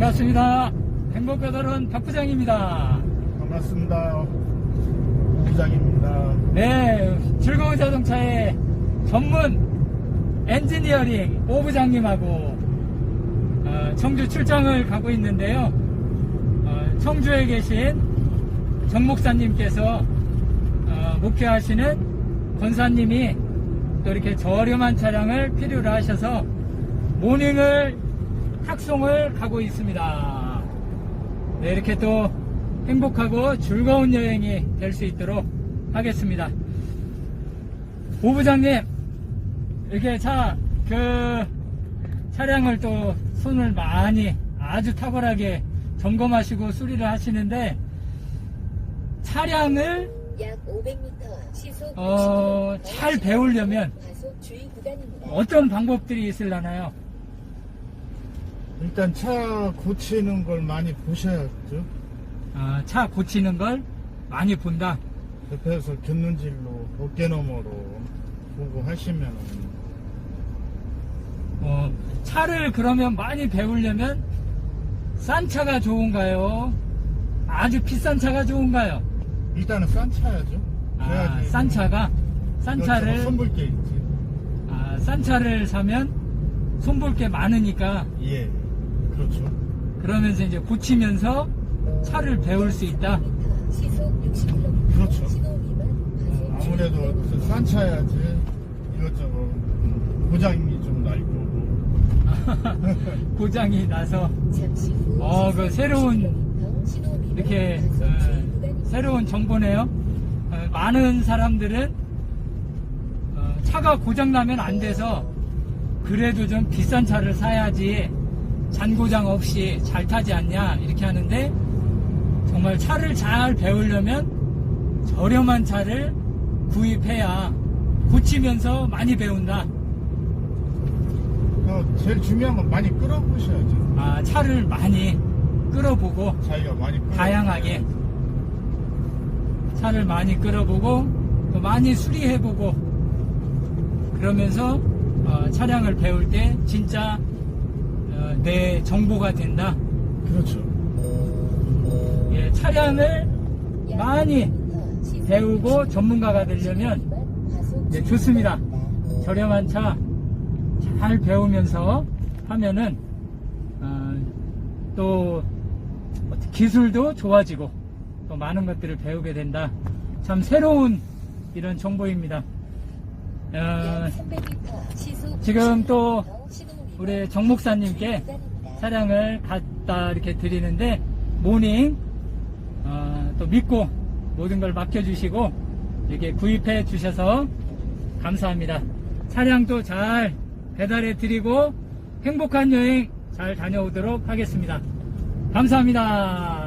반갑습니다. 행복배달원 박 부장입니다. 반갑습니다. 부장입니다. 네, 즐거운 자동차의 전문 엔지니어링 오 부장님하고 어, 청주 출장을 가고 있는데요. 어, 청주에 계신 정 목사님께서 어, 목회하시는 권사님이 또 이렇게 저렴한 차량을 필요로 하셔서 모닝을 탁송을 가고 있습니다. 네, 이렇게 또 행복하고 즐거운 여행이 될 수 있도록 하겠습니다. 오 부장님, 이렇게 차, 그, 차량을 또 손을 많이 아주 탁월하게 점검하시고 수리를 하시는데, 차량을 약 500m 시속 어, 60km 잘 배우려면. 어떤 방법들이 있을라나요? 일단 차 고치는 걸 많이 보셔야죠. 아, 차 고치는 걸 많이 본다. 옆에서 곁눈질로 어깨너머로 보고 하시면 어, 차를 그러면 많이 배우려면 싼 차가 좋은가요? 아주 비싼 차가 좋은가요? 일단은 싼 차야죠. 아, 그래야지 싼 차가 싼. 차를 손볼 게 있지. 아, 싼 차를 사면 손볼 게 많으니까 예, 그렇죠. 그러면서 이제 고치면서 차를 배울 수 있다. 시속 60km 그렇죠. 신호 위반 주의 아무래도. 싼 차야지 이것저것 음, 고장이 좀 날 거고. 고장이 나서 잠시 후 어, 그 새로운 60km 신호 위반 이렇게 어. 새로운 정보네요. 어, 많은 사람들은 어, 차가 고장 나면 안 돼서 그래도 좀 비싼 차를 사야지 잔고장 없이 잘 타지 않냐 이렇게 하는데 정말 차를 잘 배우려면 저렴한 차를 구입해야 고치면서 많이 배운다. 그 제일 중요한 건 많이 끌어보셔야죠. 아, 차를 많이 끌어보고 자기가 많이 끌어 다양하게 차를 많이 끌어보고 또 많이 수리해보고 그러면서 어, 차량을 배울 때 진짜 어, 내 정보가 된다. 그렇죠. 예, 차량을 약 많이 500m 시속 배우고 60km 전문가가 되려면 주의 좋습니다. 저렴한 차 잘 배우면서 하면은 어, 또 기술도 좋아지고 또 많은 것들을 배우게 된다. 참 새로운 이런 정보입니다. 어, 약 300m 시속 지금 또 60km 신호 위반 우리 정 목사님께. 차량을 갖다 이렇게 드리는데 모닝 어, 또 믿고 모든 걸 맡겨주시고 이렇게 구입해 주셔서 감사합니다. 차량도 잘 배달해 드리고 행복한 여행 잘 다녀오도록 하겠습니다. 감사합니다.